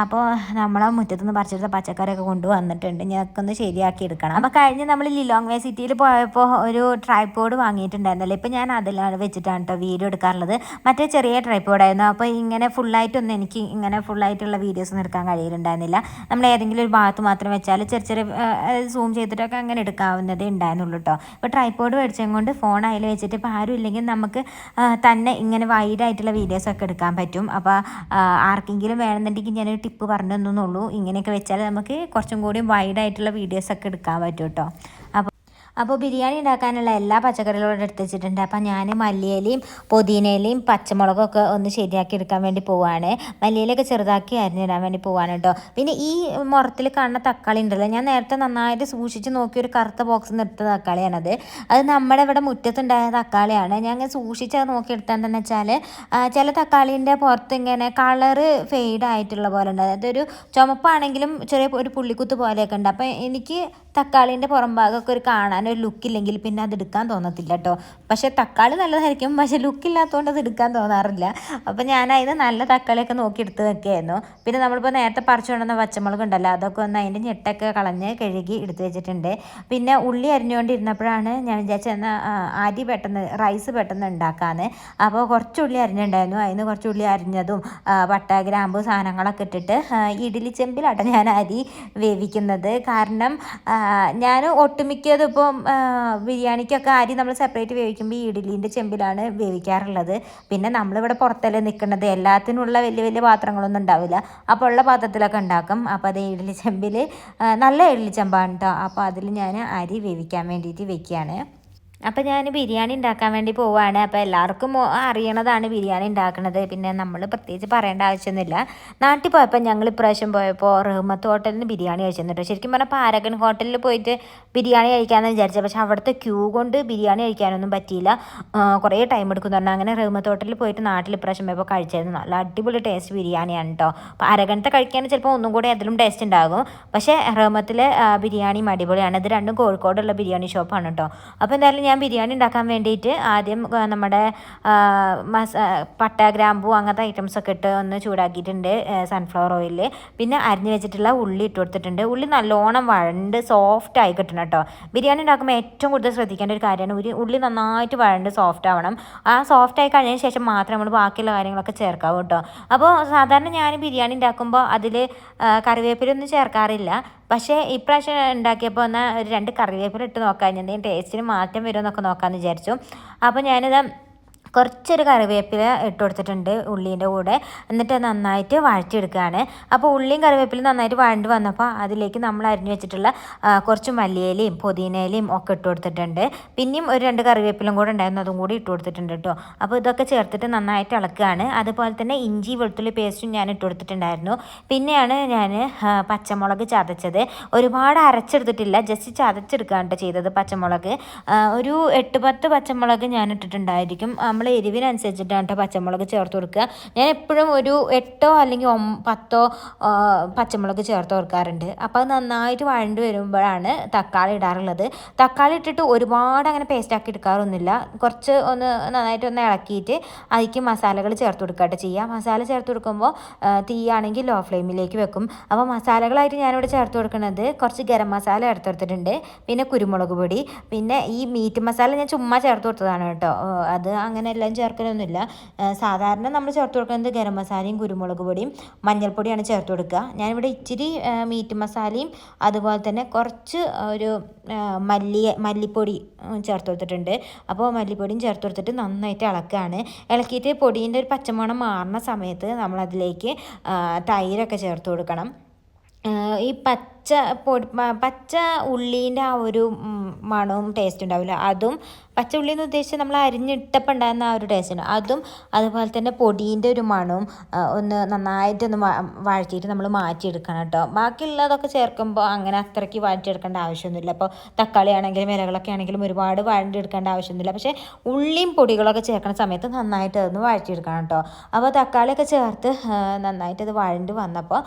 അപ്പോൾ നമ്മളെ മുറ്റത്തുനിന്ന് പറിച്ചെടുത്ത പച്ചക്കറിയൊക്കെ കൊണ്ടുവന്നിട്ടുണ്ട്. ഞങ്ങൾക്ക് ഒന്ന് ശരിയാക്കി എടുക്കണം. അപ്പോൾ കഴിഞ്ഞ് നമ്മൾ ലിലോങ് വേ സിറ്റിയിൽ പോയപ്പോൾ ഒരു ട്രൈപ്പോഡ് വാങ്ങിയിട്ടുണ്ടായിരുന്നല്ലോ. ഇപ്പോൾ ഞാൻ അതിലാണ് വെച്ചിട്ടാണ് കേട്ടോ വീഡിയോ എടുക്കാറുള്ളത്. മറ്റേ ചെറിയ ട്രൈപ്പോഡായിരുന്നു അപ്പോൾ ഇങ്ങനെ ഫുള്ളായിട്ടൊന്നും എനിക്ക് ഇങ്ങനെ ഫുള്ളായിട്ടുള്ള വീഡിയോസ് ഒന്നും എടുക്കാൻ കഴിയുന്നുണ്ടായിരുന്നില്ല നമ്മൾ ഏതെങ്കിലും ഒരു ഭാഗത്ത് മാത്രം വെച്ചാൽ ചെറിയ ചെറിയ സൂം ചെയ്തിട്ടൊക്കെ അങ്ങനെ എടുക്കാവുന്നതേ ഉണ്ടായിരുന്നുള്ളൂ കേട്ടോ ഇപ്പോൾ ട്രൈപ്പോഡ് മേടിച്ചത് കൊണ്ട് ഫോൺ അതിൽ വെച്ചിട്ട് ഇപ്പോൾ ആരും ഇല്ലെങ്കിൽ നമുക്ക് തന്നെ ഇങ്ങനെ വൈഡായിട്ടുള്ള വീഡിയോസൊക്കെ എടുക്കാൻ പറ്റും. അപ്പോൾ ആർക്കെങ്കിലും വേണമെന്നുണ്ടെങ്കിൽ ഞാനൊരു ടിപ്പ് പറഞ്ഞു തന്നുള്ളൂ ഇങ്ങനെയൊക്കെ വെച്ചാൽ നമുക്ക് കുറച്ചും കൂടി വൈഡ് ആയിട്ടുള്ള വീഡിയോസ് ഒക്കെ എടുക്കാൻ പറ്റും കേട്ടോ. അപ്പോൾ അപ്പോൾ ബിരിയാണി ഉണ്ടാക്കാനുള്ള എല്ലാ പച്ചക്കറികളും എടുത്ത് വെച്ചിട്ടുണ്ട് അപ്പോൾ ഞാൻ മല്ലിയിലയും പുതിനയിലയും പച്ചമുളകൊക്കെ ഒന്ന് ശരിയാക്കി എടുക്കാൻ വേണ്ടി പോവാണ്. മല്ലിയിലൊക്കെ ചെറുതാക്കി അരിഞ്ഞിടാൻ വേണ്ടി പോവാണ് കേട്ടോ. പിന്നെ ഈ മുറത്തിൽ കാണുന്ന തക്കാളി ഉണ്ടല്ലോ ഞാൻ നേരത്തെ നന്നായിട്ട് സൂക്ഷിച്ച് നോക്കി ഒരു കറുത്ത ബോക്സ് നിർത്ത തക്കാളിയാണത്. അത് നമ്മുടെ ഇവിടെ മുറ്റത്തുണ്ടായ തക്കാളിയാണ്. ഞാൻ സൂക്ഷിച്ച് അത് നോക്കിയെടുത്താൽ വെച്ചാൽ ചില തക്കാളീന്റെ പുറത്ത് ഇങ്ങനെ കളറ് ഫെയ്ഡ് ആയിട്ടുള്ള പോലെ ഉണ്ട്. അതായത് ഒരു ചുമപ്പാണെങ്കിലും ചെറിയ ഒരു പുള്ളിക്കുത്ത് പോലെയൊക്കെ ഉണ്ട്. അപ്പോൾ എനിക്ക് തക്കാളീന്റെ പുറം ഭാഗമൊക്കെ ഒരു കാണാൻ ഒരു ലുക്കില്ലെങ്കിൽ പിന്നെ അത് എടുക്കാൻ തോന്നത്തില്ല കേട്ടോ പക്ഷേ തക്കാളി നല്ലതായിരിക്കും. പക്ഷേ ലുക്കില്ലാത്തതുകൊണ്ട് അത് എടുക്കാൻ തോന്നാറില്ല. അപ്പോൾ ഞാൻ അതിന് നല്ല തക്കാളിയൊക്കെ നോക്കി എടുത്ത് വെക്കുകയായിരുന്നു പിന്നെ നമ്മളിപ്പോൾ നേരത്തെ പറിച്ചു കൊണ്ടുവന്ന പച്ചമുളക് ഉണ്ടല്ലോ അതൊക്കെ ഒന്ന് അതിന്റെ ഞെട്ടൊക്കെ കളഞ്ഞ് കഴുകി എടുത്ത് വെച്ചിട്ടുണ്ട്. പിന്നെ ഉള്ളി അരിഞ്ഞുകൊണ്ടിരുന്നപ്പോഴാണ് ഞാൻ വിചാരിച്ചത് എന്നാൽ അരി പെട്ടെന്ന് റൈസ് പെട്ടെന്ന് ഉണ്ടാക്കാമെന്ന് അപ്പോൾ കുറച്ച് ഉള്ളി അരിഞ്ഞുണ്ടായിരുന്നു അതിന് കുറച്ച് ഉള്ളി അരിഞ്ഞതും പട്ട ഗ്രാമ്പ് സാധനങ്ങളൊക്കെ ഇട്ടിട്ട് ഇഡ്ഡലി ചെമ്പിലാട്ടോ ഞാൻ അരി വേവിക്കുന്നത്. കാരണം ഞാൻ ഒട്ടുമിക്കതും ഇപ്പം ബിരിയാണിക്കൊക്കെ അരി നമ്മൾ സെപ്പറേറ്റ് വേവിക്കുമ്പോൾ ഈ ഇഡ്ഡലീന്റെ ചെമ്പിലാണ് വേവിക്കാറുള്ളത്. പിന്നെ നമ്മളിവിടെ പുറത്തല്ലേ നിൽക്കുന്നത്. എല്ലാത്തിനുള്ള വലിയ വലിയ പാത്രങ്ങളൊന്നും ഉണ്ടാവില്ല. അപ്പോൾ ഉള്ള പാത്രത്തിലൊക്കെ ഉണ്ടാക്കും. അപ്പോൾ അത് ഇഡ്ഡലി ചെമ്പിൽ നല്ല ഇഡ്ഡലി ചെമ്പാണ് കേട്ടോ അപ്പോൾ അതിൽ ഞാൻ അരി വേവിക്കാൻ വേണ്ടിയിട്ട് വെക്കുകയാണ്. അപ്പോൾ ഞാൻ ബിരിയാണി ഉണ്ടാക്കാൻ വേണ്ടി പോവുകയാണ് അപ്പോൾ എല്ലാവർക്കും അറിയണതാണ് ബിരിയാണി ഉണ്ടാക്കുന്നത് പിന്നെ നമ്മൾ പ്രത്യേകിച്ച് പറയേണ്ട ആവശ്യമൊന്നുമില്ല. നാട്ടിൽ പോയപ്പോൾ ഞങ്ങൾ ഇപ്രാവശ്യം പോയപ്പോൾ റഹ്മത്ത് ഹോട്ടലിൽ ബിരിയാണി കഴിച്ചിട്ടുണ്ട് ശരിക്കും പറഞ്ഞാൽ പാരഗൺ ഹോട്ടലിൽ പോയിട്ട് ബിരിയാണി കഴിക്കാമെന്ന് വിചാരിച്ചത് പക്ഷേ അവിടുത്തെ ക്യൂ കൊണ്ട് ബിരിയാണി കഴിക്കാനൊന്നും പറ്റിയില്ല. കുറേ ടൈം എടുക്കും എന്ന് പറഞ്ഞാൽ അങ്ങനെ റഹ്മത്ത് ഹോട്ടലിൽ പോയിട്ട് നാട്ടിൽ ഇപ്രാവശ്യം പോയപ്പോൾ കഴിച്ചായിരുന്നു നല്ല അടിപൊളി ടേസ്റ്റ് ബിരിയാണിയാണ് കേട്ടോ. പാരഗണത്തെ കഴിക്കാൻ ചിലപ്പോൾ ഒന്നും കൂടി അതിലും ടേസ്റ്റ് ഉണ്ടാകും. പക്ഷേ റഹ്മത്തിലെ ബിരിയാണിയും അടിപൊളിയാണ്. ഇത് രണ്ടും കോഴിക്കോടുള്ള ബിരിയാണി ഷോപ്പാണ് കേട്ടോ. അപ്പോൾ എന്തായാലും ഞാൻ ബിരിയാണി ഉണ്ടാക്കാൻ വേണ്ടിയിട്ട് ആദ്യം നമ്മുടെ മസ പട്ട ഗ്രാമ്പു അങ്ങനത്തെ ഐറ്റംസൊക്കെ ഇട്ട് ഒന്ന് ചൂടാക്കിയിട്ടുണ്ട് സൺഫ്ലവർ ഓയിലിൽ പിന്നെ അരിഞ്ഞു വെച്ചിട്ടുള്ള ഉള്ളി ഇട്ട് കൊടുത്തിട്ടുണ്ട്. ഉള്ളി നല്ലോണം വഴണ്ട് സോഫ്റ്റ് ആയി കിട്ടണം കേട്ടോ. ബിരിയാണി ഉണ്ടാക്കുമ്പോൾ ഏറ്റവും കൂടുതൽ ശ്രദ്ധിക്കേണ്ട ഒരു കാര്യമാണ് ഒരു ഉള്ളി നന്നായിട്ട് വഴണ്ട് സോഫ്റ്റ് ആവണം. ആ സോഫ്റ്റ് ആയി കഴിഞ്ഞതിന് ശേഷം മാത്രം നമ്മൾ ബാക്കിയുള്ള കാര്യങ്ങളൊക്കെ ചേർക്കാവൂ കേട്ടോ. അപ്പോൾ സാധാരണ ഞാൻ ബിരിയാണി ഉണ്ടാക്കുമ്പോൾ അതിൽ കറിവേപ്പിലൊന്നും ചേർക്കാറില്ല. പക്ഷേ ഇപ്രാവശ്യം ഉണ്ടാക്കിയപ്പോൾ എന്നാൽ ഒരു രണ്ട് കറിവേപ്പില ഇട്ട് നോക്കാം. എന്തെങ്കിലും ടേസ്റ്റിന് മാറ്റം വരുമെന്നൊക്കെ നോക്കാമെന്ന് വിചാരിച്ചു. അപ്പോൾ ഞാനിത് കുറച്ചൊരു കറിവേപ്പില ഇട്ട് കൊടുത്തിട്ടുണ്ട് ഉള്ളീന്റെ കൂടെ. എന്നിട്ട് നന്നായിട്ട് വഴറ്റിയെടുക്കുകയാണ്. അപ്പോൾ ഉള്ളിയും കറിവേപ്പിലും നന്നായിട്ട് വഴണ്ട് വന്നപ്പോൾ അതിലേക്ക് നമ്മൾ അരിഞ്ഞു വെച്ചിട്ടുള്ള കുറച്ച് മല്ലിയിലയും പുതിനയിലയും ഒക്കെ ഇട്ട് കൊടുത്തിട്ടുണ്ട്. പിന്നെയും ഒരു രണ്ട് കറിവേപ്പിലും കൂടെ ഉണ്ടായിരുന്നു. അതും കൂടി ഇട്ട് കൊടുത്തിട്ടുണ്ട് കേട്ടോ. അപ്പോൾ ഇതൊക്കെ ചേർത്തിട്ട് നന്നായിട്ട് ഇളക്കുകയാണ്. അതുപോലെ തന്നെ ഇഞ്ചി വെളുത്തുള്ളി പേസ്റ്റും ഞാൻ ഇട്ട് കൊടുത്തിട്ടുണ്ടായിരുന്നു. പിന്നെയാണ് ഞാൻ പച്ചമുളക് ചതച്ചത്. ഒരുപാട് അരച്ചെടുത്തിട്ടില്ല. ജസ്റ്റ് ചതച്ചെടുക്കുകയാണ് ചെയ്തത് പച്ചമുളക്. ഒരു എട്ട് പത്ത് പച്ചമുളക് ഞാൻ ഇട്ടിട്ടുണ്ടായിരിക്കും. നമ്മൾ എരിവിനനുസരിച്ചിട്ടാണ് കേട്ടോ പച്ചമുളക് ചേർത്ത് കൊടുക്കുക. ഞാൻ എപ്പോഴും ഒരു എട്ടോ അല്ലെങ്കിൽ പത്തോ പച്ചമുളക് ചേർത്ത് കൊടുക്കാറുണ്ട്. അപ്പോൾ അത് നന്നായിട്ട് വഴണ്ട് വരുമ്പോഴാണ് തക്കാളി ഇടാറുള്ളത്. തക്കാളി ഇട്ടിട്ട് ഒരുപാട് അങ്ങനെ പേസ്റ്റാക്കി എടുക്കാറൊന്നുമില്ല. കുറച്ച് ഒന്ന് നന്നായിട്ട് ഒന്ന് ഇളക്കിയിട്ട് അതിലേക്ക് മസാലകൾ ചേർത്ത് കൊടുക്കട്ടെ ചെയ്യുക. മസാല ചേർത്ത് കൊടുക്കുമ്പോൾ തീയാണെങ്കിൽ ലോ ഫ്ലെയിമിലേക്ക് വെക്കും. അപ്പോൾ മസാലകളായിട്ട് ഞാനിവിടെ ചേർത്ത് കൊടുക്കുന്നത് കുറച്ച് ഗരം മസാല ചേർത്ത് കൊടുത്തിട്ടുണ്ട്. പിന്നെ കുരുമുളക് പൊടി. പിന്നെ ഈ മീറ്റ് മസാല ഞാൻ ചുമ്മാ ചേർത്ത് കൊടുത്തതാണ് കേട്ടോ അത് അങ്ങനെ അങ്ങനെ എല്ലാം ചേർക്കലൊന്നുമില്ല. സാധാരണ നമ്മൾ ചേർത്ത് കൊടുക്കുന്നത് ഗരം മസാലയും കുരുമുളക് പൊടിയും മഞ്ഞൾപ്പൊടിയാണ് ചേർത്ത് കൊടുക്കുക. ഞാനിവിടെ ഇച്ചിരി മീറ്റ് മസാലയും അതുപോലെ തന്നെ കുറച്ച് ഒരു മല്ലി മല്ലിപ്പൊടി ചേർത്ത് കൊടുത്തിട്ടുണ്ട്. അപ്പോൾ മല്ലിപ്പൊടിയും ചേർത്ത് കൊടുത്തിട്ട് നന്നായിട്ട് ഇളക്കുകയാണ് ഇളക്കിയിട്ട് പൊടീന്റെ ഒരു പച്ചമണം മാറുന്ന സമയത്ത് നമ്മളതിലേക്ക് തൈരൊക്കെ ചേർത്ത് കൊടുക്കണം. ഈ പച്ച പൊടി പച്ച ഉള്ളീന്റെ ആ ഒരു മണവും ടേസ്റ്റ് ഉണ്ടാവില്ല. അതും പച്ച ഉള്ളി എന്ന് ഉദ്ദേശിച്ച് നമ്മൾ അരിഞ്ഞിട്ടപ്പം ഉണ്ടാകുന്ന ആ ഒരു ടേസ്റ്റ് ഉണ്ട് അതും അതുപോലെ തന്നെ പൊടീന്റെ ഒരു മണവും ഒന്ന് നന്നായിട്ടൊന്ന് വഴറ്റിയിട്ട് നമ്മൾ മാറ്റിയെടുക്കണം കേട്ടോ. ബാക്കിയുള്ളതൊക്കെ ചേർക്കുമ്പോൾ അങ്ങനെ അത്രയ്ക്ക് വഴറ്റിയെടുക്കേണ്ട ആവശ്യമൊന്നുമില്ല. അപ്പോൾ തക്കാളി ആണെങ്കിലും ഇലകളൊക്കെ ആണെങ്കിലും ഒരുപാട് വഴറ്റിയെടുക്കേണ്ട ആവശ്യമൊന്നുമില്ല. പക്ഷേ ഉള്ളിയും പൊടികളൊക്കെ ചേർക്കുന്ന സമയത്ത് നന്നായിട്ട് അതൊന്ന് വഴറ്റിയെടുക്കണം കേട്ടോ. അപ്പോൾ തക്കാളിയൊക്കെ ചേർത്ത് നന്നായിട്ട് അത് വഴണ്ട് വന്നപ്പോൾ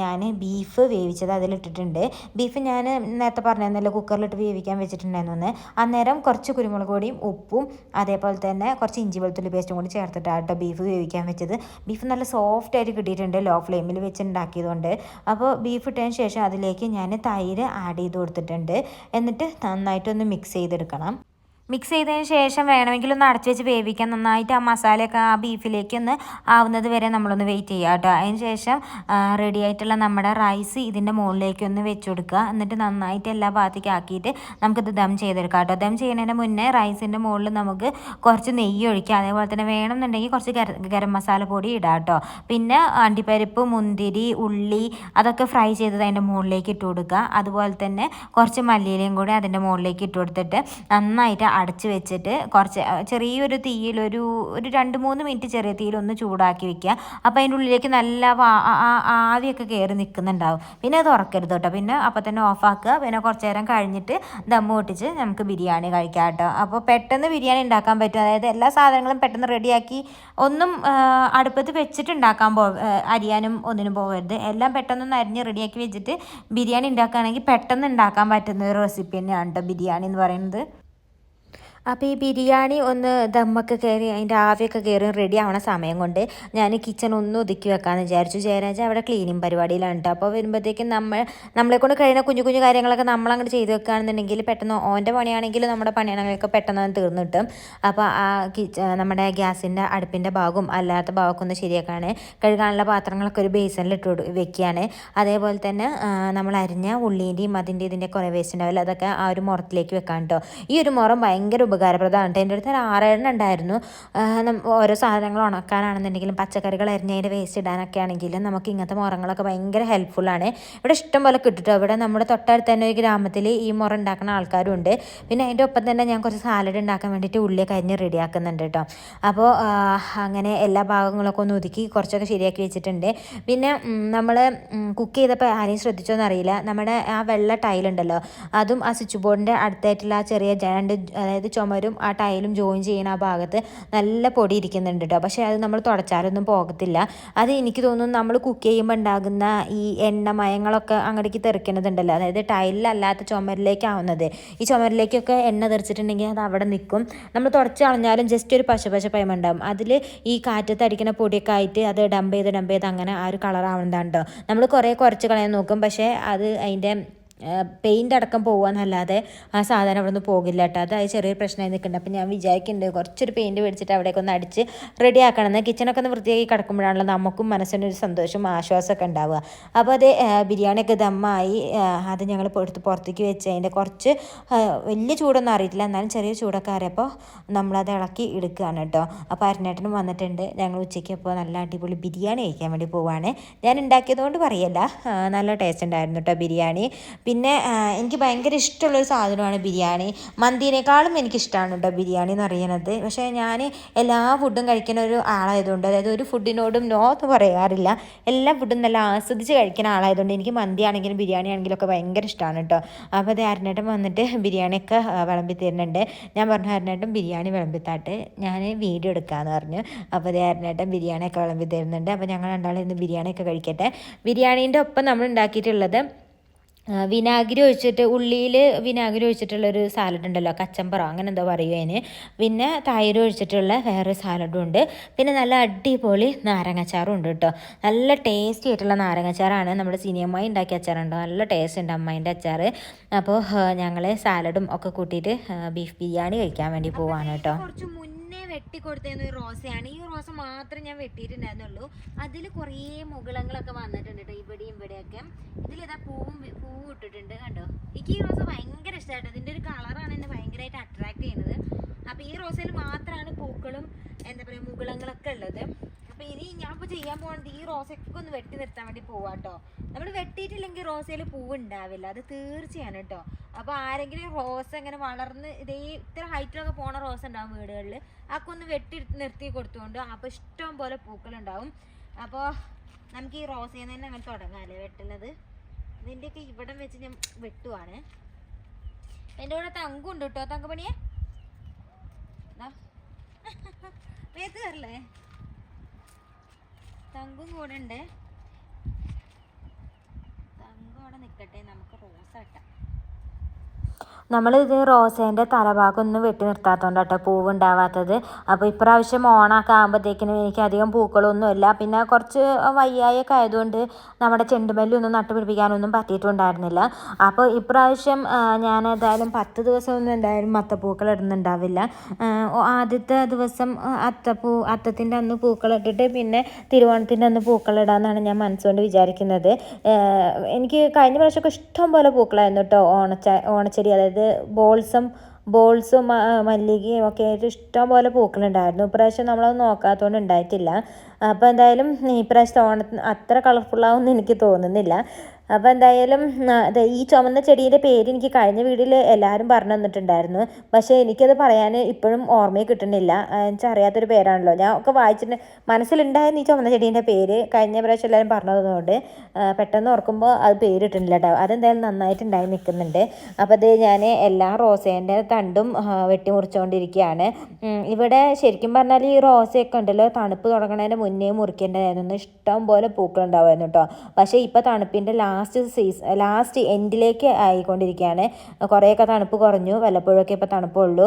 ഞാൻ ബീഫ് വേവിച്ചത് അതിലിട്ടിട്ടുണ്ട് ബീഫ് ഞാൻ നേരത്തെ പറഞ്ഞിരുന്നല്ലോ കുക്കറിലിട്ട് വേവിക്കാൻ വെച്ചിട്ടുണ്ടായിരുന്നു എന്ന് അന്നേരം കുറച്ച് കുരുമുളക് പൊടിയും ഉപ്പും അതേപോലെ തന്നെ കുറച്ച് ഇഞ്ചി വെളുത്തുള്ളി പേസ്റ്റും കൂടി ചേർത്തിട്ടാണ് കേട്ടോ ബീഫ് വേവിക്കാൻ വെച്ചത്. ബീഫ് നല്ല സോഫ്റ്റ് ആയിട്ട് കിട്ടിയിട്ടുണ്ട് ലോ ഫ്ലെയിമിൽ വെച്ച് ഉണ്ടാക്കിയതുകൊണ്ട്. അപ്പോൾ ബീഫ് ഇട്ടതിന് ശേഷം അതിലേക്ക് ഞാൻ തൈര് ആഡ് ചെയ്ത് കൊടുത്തിട്ടുണ്ട്. എന്നിട്ട് നന്നായിട്ടൊന്ന് മിക്സ് ചെയ്തെടുക്കണം. മിക്സ് ചെയ്തതിന് ശേഷം വേണമെങ്കിൽ ഒന്ന് അടച്ച് വെച്ച് വേവിക്കാൻ നന്നായിട്ട് ആ മസാലയൊക്കെ ആ ബീഫിലേക്ക് ഒന്ന് ആവുന്നത് വരെ നമ്മളൊന്ന് വെയിറ്റ് ചെയ്യുക കേട്ടോ. അതിന് ശേഷം റെഡി ആയിട്ടുള്ള നമ്മുടെ റൈസ് ഇതിന്റെ മുകളിലേക്ക് ഒന്ന് വെച്ച് കൊടുക്കുക. എന്നിട്ട് നന്നായിട്ട് എല്ലാ ഭാഗത്തേക്ക് ആക്കിയിട്ട് നമുക്കിത് ദം ചെയ്തെടുക്കാം കേട്ടോ. ദം ചെയ്യുന്നതിന് മുന്നേ റൈസിന്റെ മുകളിൽ നമുക്ക് കുറച്ച് നെയ്യ് ഒഴിക്കുക അതേപോലെ തന്നെ വേണമെന്നുണ്ടെങ്കിൽ കുറച്ച് ഗരം മസാല പൊടി ഇടാം കേട്ടോ. പിന്നെ അണ്ടിപ്പരിപ്പ് മുന്തിരി ഉള്ളി അതൊക്കെ ഫ്രൈ ചെയ്തത് അതിന്റെ മുകളിലേക്ക് ഇട്ട് കൊടുക്കുക. അതുപോലെ തന്നെ കുറച്ച് മല്ലിയിലയും കൂടി അതിന്റെ മുകളിലേക്ക് ഇട്ട് കൊടുത്തിട്ട് നന്നായിട്ട് അടച്ച് വെച്ചിട്ട് കുറച്ച് ചെറിയൊരു തീയിൽ ഒരു ഒരു രണ്ട് മൂന്ന് മിനിറ്റ് ചെറിയ തീയിൽ ഒന്ന് ചൂടാക്കി വെക്കുക. അപ്പോൾ അതിന്റെ ഉള്ളിലേക്ക് നല്ല ആവിയൊക്കെ കയറി നിൽക്കുന്നുണ്ടാവും. പിന്നെ അത് ഉറക്കരുത് കേട്ടോ. പിന്നെ അപ്പോൾ തന്നെ ഓഫാക്കുക പിന്നെ കുറച്ച് നേരം കഴിഞ്ഞിട്ട് ദമ്മ് പൊട്ടിച്ച് നമുക്ക് ബിരിയാണി കഴിക്കാം കേട്ടോ. അപ്പോൾ പെട്ടെന്ന് ബിരിയാണി ഉണ്ടാക്കാൻ പറ്റും. അതായത് എല്ലാ സാധനങ്ങളും പെട്ടെന്ന് റെഡിയാക്കി ഒന്നും അടുപ്പത്ത് വെച്ചിട്ട് ഉണ്ടാക്കാൻ പോ അരിയാനും ഒന്നിനും പോകരുത്. എല്ലാം പെട്ടെന്നൊന്ന് അരിഞ്ഞ് റെഡിയാക്കി വെച്ചിട്ട് ബിരിയാണി ഉണ്ടാക്കുകയാണെങ്കിൽ പെട്ടെന്ന് ഉണ്ടാക്കാൻ പറ്റുന്ന ഒരു റെസിപ്പി തന്നെയാണ് കേട്ടോ ബിരിയാണി എന്ന് പറയുന്നത്. അപ്പോൾ ഈ ബിരിയാണി ഒന്ന് ദമ്മൊക്കെ കയറി അതിന്റെ ആവിയൊക്കെ കയറി റെഡി ആവണ സമയം കൊണ്ട് ഞാൻ കിച്ചൺ ഒന്ന് ഒതുക്കി വെക്കാമെന്ന് വിചാരിച്ചു. ജയരാജ് അവിടെ ക്ലീനിങ് പരിപാടിയിലാണ് കേട്ടോ അപ്പോൾ വരുമ്പോഴത്തേക്കും നമ്മൾ നമ്മളെ കൊണ്ട് കഴിയുന്ന കുഞ്ഞു കുഞ്ഞു കാര്യങ്ങളൊക്കെ നമ്മൾ അങ്ങോട്ട് ചെയ്ത് വെക്കുകയാണെന്നുണ്ടെങ്കിൽ പെട്ടെന്ന് ഓന്റെ പണിയാണെങ്കിലും നമ്മുടെ പണിയാണെങ്കിലൊക്കെ പെട്ടെന്ന് തീർന്നു കിട്ടും. അപ്പോൾ ആ നമ്മുടെ ഗ്യാസിന്റെ അടുപ്പിന്റെ ഭാഗവും അല്ലാത്ത ഭാഗമൊക്കെ ഒന്ന് ശരിയാക്കാണ്. കഴുകാനുള്ള പാത്രങ്ങളൊക്കെ ഒരു ബേസണിൽ ഇട്ട് വെക്കുകയാണ് അതേപോലെ തന്നെ നമ്മൾ അരിഞ്ഞ ഉള്ളീന്റെയും അതിന്റെ ഇതിന്റെ കുറേ വേസ്റ്റ് ഉണ്ടാവില്ല അതൊക്കെ ആ ഒരു മുറത്തിലേക്ക് വെക്കാൻ കേട്ടോ ഈ ഒരു മുറം ഭയങ്കര ഉപകാരപ്രദമാണ്. കേട്ടോ എന്റെ അടുത്ത് ഒരു ആറെണ്ണം ഉണ്ടായിരുന്നു. ഓരോ സാധനങ്ങൾ ഉണക്കാനാണെന്നുണ്ടെങ്കിലും പച്ചക്കറികൾ അരിഞ്ഞതിന്റെ വേസ്റ്റ് ഇടാനൊക്കെ ആണെങ്കിലും നമുക്ക് ഇങ്ങനത്തെ മുറങ്ങളൊക്കെ ഭയങ്കര ഹെൽപ്ഫുള്ളാണ് ഇവിടെ ഇഷ്ടം പോലെ കിട്ടും ഇവിടെ നമ്മുടെ തൊട്ടടുത്ത് തന്നെ ഒരു ഗ്രാമത്തിൽ ഈ മുറ ഉണ്ടാക്കുന്ന ആൾക്കാരും ഉണ്ട് പിന്നെ അതിന്റെ ഒപ്പം തന്നെ ഞാൻ കുറച്ച് സാലഡ് ഉണ്ടാക്കാൻ വേണ്ടിയിട്ട് ഉള്ളിയൊക്കെ അരിഞ്ഞ് റെഡിയാക്കുന്നുണ്ട് കേട്ടോ അപ്പോൾ അങ്ങനെ എല്ലാ ഭാഗങ്ങളൊക്കെ ഒന്ന് ഒതുക്കി കുറച്ചൊക്കെ ശരിയാക്കി വെച്ചിട്ടുണ്ട്. പിന്നെ നമ്മൾ കുക്ക് ചെയ്തപ്പോൾ ആരെയും ശ്രദ്ധിച്ചോന്ന് അറിയില്ല നമ്മുടെ ആ വെള്ള ടൈലുണ്ടല്ലോ അതും ആ സ്വിച്ച് ബോർഡിന്റെ അടുത്തായിട്ടുള്ള ആ ചെറിയ രണ്ട് അതായത് ചുമരും ആ ടൈലും ജോയിൻ ചെയ്യുന്ന ആ ഭാഗത്ത് നല്ല പൊടി ഇരിക്കുന്നുണ്ട് കേട്ടോ പക്ഷേ അത് നമ്മൾ തുടച്ചാലൊന്നും പോകത്തില്ല. അത് എനിക്ക് തോന്നുന്നു നമ്മൾ കുക്ക് ചെയ്യുമ്പോൾ ഉണ്ടാകുന്ന ഈ എണ്ണമയങ്ങളൊക്കെ അങ്ങോട്ടേക്ക് തെറിക്കുന്നതുണ്ടല്ലോ അതായത് ടൈലിലല്ലാത്ത ചുമരിലേക്കാവുന്നത്. ഈ ചുമരിലേക്കൊക്കെ എണ്ണ തെറിച്ചിട്ടുണ്ടെങ്കിൽ അത് അവിടെ നിൽക്കും. നമ്മൾ തുടച്ച് കളഞ്ഞാലും ജസ്റ്റ് ഒരു പശ പശ പയം ഉണ്ടാകും അതിൽ ഈ കാറ്റത്ത് അടിക്കുന്ന പൊടിയൊക്കെ ആയിട്ട് അത് ഡംപ് ചെയ്ത് ഡംപ് ചെയ്ത് അങ്ങനെ ആ ഒരു കളറാവുന്നതാണ് കേട്ടോ നമ്മൾ കുറേ കുറച്ച് കളയാൻ നോക്കും. പക്ഷേ അത് അതിന്റെ പെയിന്റ് അടക്കം പോകുകയെന്നല്ലാതെ ആ സാധനം അവിടെ നിന്ന് പോകില്ല കേട്ടോ അതായത് ചെറിയൊരു പ്രശ്നമായി നിൽക്കുന്നുണ്ട്. അപ്പോൾ ഞാൻ വിചാരിക്കുന്നുണ്ട് കുറച്ചൊരു പെയിന്റ് മേടിച്ചിട്ട് അവിടേക്ക് ഒന്ന് അടിച്ച് റെഡി ആക്കണമെന്ന് കിച്ചണൊക്കെ ഒന്ന് വൃത്തിയാക്കി കിടക്കുമ്പോഴാണല്ലോ നമുക്കും മനസ്സിനൊരു സന്തോഷവും ആശ്വാസമൊക്കെ ഉണ്ടാവുക. അപ്പോൾ അത് ബിരിയാണിയൊക്കെ ദമ്മായി. അത് ഞങ്ങൾ എടുത്ത് പുറത്തേക്ക് വെച്ച് അതിന്റെ കുറച്ച് വലിയ ചൂടൊന്നും അറിയിട്ടില്ല എന്നാലും ചെറിയ ചൂടൊക്കെ അറിയപ്പോൾ നമ്മളത് ഇളക്കി എടുക്കുകയാണ് കേട്ടോ അപ്പോൾ അരനേട്ടനും വന്നിട്ടുണ്ട്. ഞങ്ങൾ ഉച്ചയ്ക്ക് അപ്പോൾ നല്ല അടിപൊളി ബിരിയാണി കഴിക്കാൻ വേണ്ടി പോവാണ്. ഞാൻ ഉണ്ടാക്കിയതുകൊണ്ട് പറയല്ല. നല്ല ടേസ്റ്റ് ഉണ്ടായിരുന്നു കേട്ടോ ബിരിയാണി. പിന്നെ എനിക്ക് ഭയങ്കര ഇഷ്ടമുള്ളൊരു സാധനമാണ് ബിരിയാണി. മന്തിനേക്കാളും എനിക്കിഷ്ടമാണ് കേട്ടോ ബിരിയാണി എന്ന് പറയുന്നത്. പക്ഷേ ഞാൻ എല്ലാ ഫുഡും കഴിക്കുന്ന ഒരു ആളായതുകൊണ്ട് അതായത് ഒരു ഫുഡിനോടും നോ എന്ന് പറയാറില്ല. എല്ലാ ഫുഡും നല്ല ആസ്വദിച്ച് കഴിക്കുന്ന ആളായതുകൊണ്ട് എനിക്ക് മന്തി ആണെങ്കിലും ബിരിയാണി ആണെങ്കിലും ഒക്കെ ഭയങ്കര ഇഷ്ടമാണ് കേട്ടോ അപ്പോൾ അത് അരനേട്ടൻ വന്നിട്ട് ബിരിയാണിയൊക്കെ വിളമ്പി തരുന്നുണ്ട്. ഞാൻ പറഞ്ഞു അരനേട്ടൻ ബിരിയാണി വിളമ്പിത്താട്ട്. ഞാൻ വീഡിയോ എടുക്കാമെന്ന് പറഞ്ഞു. അപ്പോൾ അത് അരനേട്ടൻ ബിരിയാണിയൊക്കെ വിളമ്പി തരുന്നുണ്ട്. അപ്പോൾ ഞങ്ങൾ രണ്ടാളും ഇന്ന് ബിരിയാണിയൊക്കെ കഴിക്കട്ടെ. ബിരിയാണീന്റെ ഒപ്പം നമ്മൾ ഉണ്ടാക്കിയിട്ടുള്ളത് വിനാഗിരി ഒഴിച്ചിട്ട് ഉള്ളിയിൽ വിനാഗിരി ഒഴിച്ചിട്ടുള്ളൊരു സാലഡ് ഉണ്ടല്ലോ കച്ചമ്പറോ അങ്ങനെ എന്തോ പറയുക അതിന്. പിന്നെ തൈര് ഒഴിച്ചിട്ടുള്ള വേറെ സാലഡും ഉണ്ട്. പിന്നെ നല്ല അടിപൊളി നാരങ്ങാച്ചാറും ഉണ്ട് കേട്ടോ. നല്ല ടേസ്റ്റി ആയിട്ടുള്ള നാരങ്ങാച്ചാറാണ് നമ്മുടെ സിനിയമ്മായി ഉണ്ടാക്കിയ അച്ചാറുണ്ടോ? നല്ല ടേസ്റ്റ് ഉണ്ട് അമ്മേന്റെ അച്ചാർ അപ്പോൾ ഞങ്ങൾ സാലഡും ഒക്കെ കൂട്ടിയിട്ട് ബീഫ് ബിരിയാണി കഴിക്കാൻ വേണ്ടി പോവാണ് കേട്ടോ. വെട്ടിക്കൊടുത്തേന്ന ഒരു റോസയാണ്. ഈ റോസ മാത്രം ഞാൻ വെട്ടിയിട്ടുണ്ടായിരുന്നുള്ളൂ. അതിൽ കുറേ മുകളങ്ങളൊക്കെ വന്നിട്ടുണ്ട് കേട്ടോ ഇവിടെയും ഇവിടെയൊക്കെ. ഇതിലിതാ പൂവും പൂവും ഇട്ടിട്ടുണ്ട് കണ്ടോ? എനിക്ക് ഈ റോസ ഭയങ്കര ഇഷ്ടമായിട്ടോ ഇതിന്റെ ഒരു കളറാണ് എന്നെ ഭയങ്കരമായിട്ട് അട്രാക്ട് ചെയ്യുന്നത്. അപ്പോൾ ഈ റോസയിൽ മാത്രമാണ് പൂക്കളും എന്താ പറയുക മുകളങ്ങളൊക്കെ ഉള്ളത്. അപ്പോൾ ഇനി ഞാൻ ഇപ്പോൾ ചെയ്യാൻ പോകുന്നത് ഈ റോസയൊക്കെ ഒന്ന് വെട്ടി നിർത്താൻ വേണ്ടി പോവാട്ടോ നമ്മൾ വെട്ടിയിട്ടില്ലെങ്കിൽ റോസയിൽ പൂവ് ഉണ്ടാവില്ല. അത് തീർച്ചയാണ് കേട്ടോ അപ്പോൾ ആരെങ്കിലും റോസ് ഇങ്ങനെ വളർന്ന് ഇതേ ഇത്ര ഹൈറ്റിലൊക്കെ പോണ റോസ് ഉണ്ടാവും വീടുകളിൽ അതൊക്കെ ഒന്ന് വെട്ടി നിർത്തി കൊടുത്തുകൊണ്ട് അപ്പോൾ ഇഷ്ടം പോലെ പൂക്കളുണ്ടാവും അപ്പോൾ നമുക്ക് ഈ റോസയിൽ നിന്ന് തന്നെ അങ്ങനെ തുടങ്ങാമല്ലേ വെട്ടുന്നത്? ഇതിന്റെയൊക്കെ ഇവിടം വെച്ച് ഞാൻ വെട്ടുവാണ്. എന്റെ കൂടെ തങ്കുണ്ട് കേട്ടോ തങ്കമണിയെ വേത്ത് (laughs) കയറില്ലേ? തങ്കും കൂടെ ഉണ്ട്. തങ്കും അവിടെ നിൽക്കട്ടെ നമുക്ക് റോസ ഇട്ടാം ഇത് റോസേന്റെ തലഭാഗം ഒന്നും വെട്ടി നിർത്താത്തതുകൊണ്ട് കേട്ടോ പൂവ് ഉണ്ടാവാത്തത് അപ്പോൾ ഇപ്രാവശ്യം ഓണമൊക്കെ ആകുമ്പോഴത്തേക്കിനും എനിക്ക് അധികം പൂക്കളൊന്നുമില്ല. പിന്നെ കുറച്ച് വയ്യായൊക്കെ ആയതുകൊണ്ട് നമ്മുടെ ചെണ്ടുമല്ലൊന്നും നട്ടുപിടിപ്പിക്കാനൊന്നും പറ്റിയിട്ടുണ്ടായിരുന്നില്ല. അപ്പോൾ ഇപ്രാവശ്യം ഞാൻ ഏതായാലും പത്ത് ദിവസമൊന്നും എന്തായാലും മത്തപ്പൂക്കൾ ഇടുന്നുണ്ടാവില്ല ആദ്യത്തെ ദിവസം അത്തപ്പൂ അത്തത്തിന്റെ അന്ന് പൂക്കളിട്ടിട്ട് പിന്നെ തിരുവോണത്തിന്റെ അന്ന് പൂക്കളിടാമെന്നാണ് ഞാൻ മനസ്സുകൊണ്ട് വിചാരിക്കുന്നത്. എനിക്ക് കഴിഞ്ഞ പ്രാവശ്യമൊക്കെ ഇഷ്ടം പോലെ പൂക്കളായിരുന്നു കേട്ടോ ഓണച്ച ഓണച്ചെടി. അതായത് ബോൾസം ബോൾസും മ- മല്ലികയും ഒക്കെ ആയിട്ട് ഇഷ്ടംപോലെ പൂക്കളുണ്ടായിരുന്നു. ഇപ്രാവശ്യം നമ്മളത് നോക്കാത്തതുകൊണ്ട് ഉണ്ടായിട്ടില്ല. അപ്പോൾ എന്തായാലും ഇപ്രാവശ്യത്തെ ഓണത്തിന് അത്ര കളർഫുള്ളാവുമെന്ന് എനിക്ക് തോന്നുന്നില്ല. അപ്പോൾ എന്തായാലും ഈ ചുമന്ന ചെടീന്റെ പേര് എനിക്ക് കഴിഞ്ഞ വീഡിയോയിൽ എല്ലാവരും പറഞ്ഞു തന്നിട്ടുണ്ടായിരുന്നു. പക്ഷേ എനിക്കത് പറയാൻ ഇപ്പോഴും ഓർമ്മയിൽ കിട്ടുന്നില്ല. എനിക്ക് അറിയാത്തൊരു പേരാണല്ലോ. ഞാൻ ഒക്കെ വായിച്ചിട്ട് മനസ്സിലുണ്ടായിരുന്നു ഈ ചുമന്ന ചെടീന്റെ പേര് കഴിഞ്ഞ പ്രാവശ്യം എല്ലാവരും പറഞ്ഞു തന്നതുകൊണ്ട് പെട്ടെന്ന് ഓർക്കുമ്പോൾ അത് പേര് കിട്ടുന്നില്ല കേട്ടോ. അതെന്തായാലും നന്നായിട്ടുണ്ടായി നിൽക്കുന്നുണ്ട്. അപ്പോൾ അത് ഞാൻ എല്ലാ റോസേന്റെ തണ്ടും വെട്ടിമുറിച്ചുകൊണ്ടിരിക്കുകയാണ്. വെട്ടി മുറിച്ചുകൊണ്ടിരിക്കുകയാണ് ഇവിടെ ശരിക്കും പറഞ്ഞാൽ ഈ റോസയൊക്കെ ഉണ്ടല്ലോ തണുപ്പ് തുടങ്ങുന്നതിന് മുന്നേ മുറിക്കേണ്ടതായിരുന്നു. ഇഷ്ടം പോലെ പൂക്കളുണ്ടാവുമായിരുന്നു കേട്ടോ പക്ഷേ ഇപ്പോൾ തണുപ്പിന്റെ ലാസ്റ്റ് സീസൺ ലാസ്റ്റ് എൻഡിലേക്ക് ആയിക്കൊണ്ടിരിക്കുകയാണ്. കുറേയൊക്കെ തണുപ്പ് കുറഞ്ഞു. വല്ലപ്പോഴൊക്കെ ഇപ്പോൾ തണുപ്പുള്ളൂ.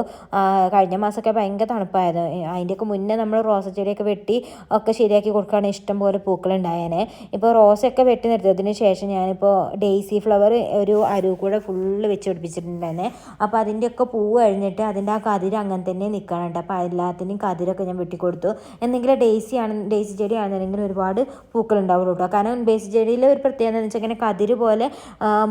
കഴിഞ്ഞ മാസമൊക്കെ ഭയങ്കര തണുപ്പായിരുന്നു. അതിന്റെയൊക്കെ മുന്നേ നമ്മൾ റോസ ചെടിയൊക്കെ വെട്ടി ഒക്കെ ശരിയാക്കി കൊടുക്കുകയാണെങ്കിൽ ഇഷ്ടം പോലെ പൂക്കളുണ്ടായേനെ ഇപ്പോൾ റോസയൊക്കെ വെട്ടി നിർത്തിയതിന് ശേഷം ഞാനിപ്പോൾ ഡെയ്സി ഫ്ലവർ ഒരു അരു കൂടെ ഫുള്ള് വെച്ച് പിടിപ്പിച്ചിട്ടുണ്ടായിരുന്നെ. അപ്പോൾ അതിന്റെയൊക്കെ പൂവ് കഴിഞ്ഞിട്ട് അതിന്റെ ആ കതിര് അങ്ങനെ തന്നെ നിൽക്കാനുണ്ട് അപ്പോൾ എല്ലാത്തിനും കതിരൊക്കെ ഞാൻ വെട്ടിക്കൊടുത്തു. എന്തെങ്കിലും ഡെയ്സി ആണ് ഡെയ്സി ചെടി ആണെന്നുണ്ടെങ്കിൽ ഒരുപാട് പൂക്കൾ ഉണ്ടാവുള്ളൂ കേട്ടോ കാരണം ഡേസി ചെടിയിൽ ഒരു പ്രത്യേകത എന്ന് വെച്ചാൽ ഇങ്ങനെ കതിര് പോലെ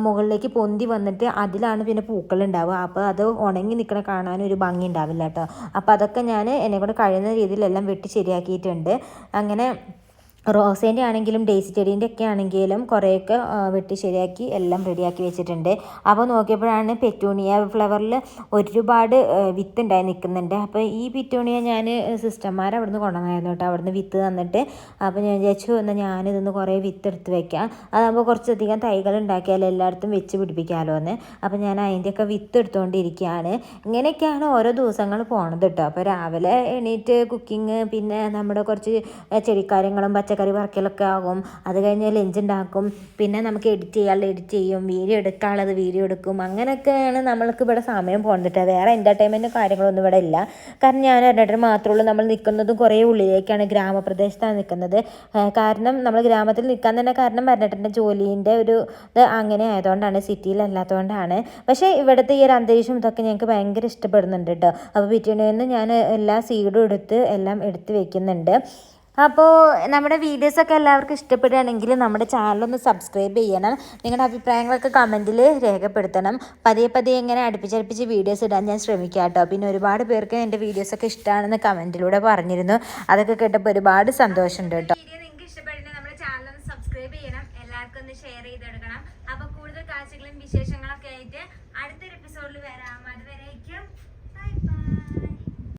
മുകളിലേക്ക് പൊന്തി വന്നിട്ട് അതിലാണ് പിന്നെ പൂക്കൾ ഉണ്ടാവുക അപ്പോൾ അത് ഉണങ്ങി നിൽക്കണ കാണാൻ ഒരു ഭംഗി ഉണ്ടാവില്ല കേട്ടോ. അപ്പോൾ അതൊക്കെ ഞാൻ എന്നെ കൊണ്ട് കഴിയുന്ന രീതിയിലെല്ലാം വെട്ടി ശരിയാക്കിയിട്ടുണ്ട്. അങ്ങനെ റോസേന്റെ ആണെങ്കിലും ഡേസി ചെടീന്റെ ഒക്കെ ആണെങ്കിലും കുറേയൊക്കെ വെട്ടി ശരിയാക്കി എല്ലാം റെഡിയാക്കി വെച്ചിട്ടുണ്ട്. അപ്പോൾ നോക്കിയപ്പോഴാണ് പെറ്റൂണിയ ഫ്ലവറിൽ ഒരുപാട് വിത്ത് ഉണ്ടായി നിൽക്കുന്നുണ്ട്. അപ്പോൾ ഈ പെറ്റൂണിയ ഞാൻ സിസ്റ്റർമാർ അവിടുന്ന് കൊണ്ടുവന്നായിരുന്നു കേട്ടോ. അവിടുന്ന് വിത്ത് തന്നിട്ട് അപ്പോൾ ഞാൻ വിചാരിച്ചു എന്നാൽ ഞാനിതൊന്ന് കുറേ വിത്ത് എടുത്ത് വെക്കാം. അതാകുമ്പോൾ കുറച്ചധികം തൈകൾ ഉണ്ടാക്കിയാൽ എല്ലായിടത്തും വെച്ച് പിടിപ്പിക്കാമല്ലോ എന്ന്. അപ്പോൾ ഞാൻ അതിന്റെയൊക്കെ വിത്ത് എടുത്തുകൊണ്ടിരിക്കുകയാണ്. ഇങ്ങനെയൊക്കെയാണ് ഓരോ ദിവസങ്ങൾ പോണത് കേട്ടോ. അപ്പോൾ രാവിലെ എണീറ്റ് കുക്കിംഗ് പിന്നെ നമ്മുടെ കുറച്ച് ചെടിക്കാര്യങ്ങളും പച്ചക്കറി പറക്കലൊക്കെ ആകും. അത് കഴിഞ്ഞ് ലഞ്ച് ഉണ്ടാക്കും പിന്നെ നമുക്ക് എഡിറ്റ് ചെയ്യാനുള്ള എഡിറ്റ് ചെയ്യും. വീഡിയോ എടുക്കാനുള്ളത് വീഡിയോ എടുക്കും. അങ്ങനെയൊക്കെയാണ് നമ്മൾക്ക് ഇവിടെ സമയം പോകുന്നത് വേറെ എന്റർടൈൻമെന്റും കാര്യങ്ങളൊന്നും ഇവിടെ ഇല്ല. കാരണം ഞാൻ ഒരെണ്ണം മാത്രമേ ഉള്ളൂ. നമ്മൾ നിൽക്കുന്നതും കുറേ ഉള്ളിലേക്കാണ് ഗ്രാമപ്രദേശത്താണ് നിൽക്കുന്നത്. കാരണം നമ്മൾ ഗ്രാമത്തിൽ നിൽക്കാൻ തന്നെ കാരണം പറഞ്ഞിട്ടുണ്ട് ജോലീന്റെ ഒരു ഇത് അങ്ങനെ ആയതുകൊണ്ടാണ് സിറ്റിയിലല്ലാത്തതുകൊണ്ടാണ് പക്ഷേ ഇവിടുത്തെ ഈ ഒരു അന്തരീക്ഷം ഇതൊക്കെ ഞങ്ങൾക്ക് ഭയങ്കര ഇഷ്ടപ്പെടുന്നുണ്ട് കേട്ടോ. അപ്പോൾ പിറ്റേണിന്ന് ഞാൻ എല്ലാ സീഡും എടുത്ത് എല്ലാം എടുത്ത് വെക്കുന്നുണ്ട്. അപ്പോൾ നമ്മുടെ വീഡിയോസൊക്കെ എല്ലാവർക്കും ഇഷ്ടപ്പെടുകയാണെങ്കിൽ നമ്മുടെ ചാനലൊന്ന് സബ്സ്ക്രൈബ് ചെയ്യണം. നിങ്ങളുടെ അഭിപ്രായങ്ങളൊക്കെ കമന്റിൽ രേഖപ്പെടുത്തണം. പതിയെ പതിയെ ഇങ്ങനെ അടുപ്പിച്ചടുപ്പിച്ച് വീഡിയോസ് ഇടാൻ ഞാൻ ശ്രമിക്കാം കേട്ടോ പിന്നെ ഒരുപാട് പേർക്ക് എന്റെ വീഡിയോസൊക്കെ ഇഷ്ടമാണെന്ന് കമന്റിലൂടെ പറഞ്ഞിരുന്നു. അതൊക്കെ കേട്ടപ്പോൾ ഒരുപാട് സന്തോഷമുണ്ട് കേട്ടോ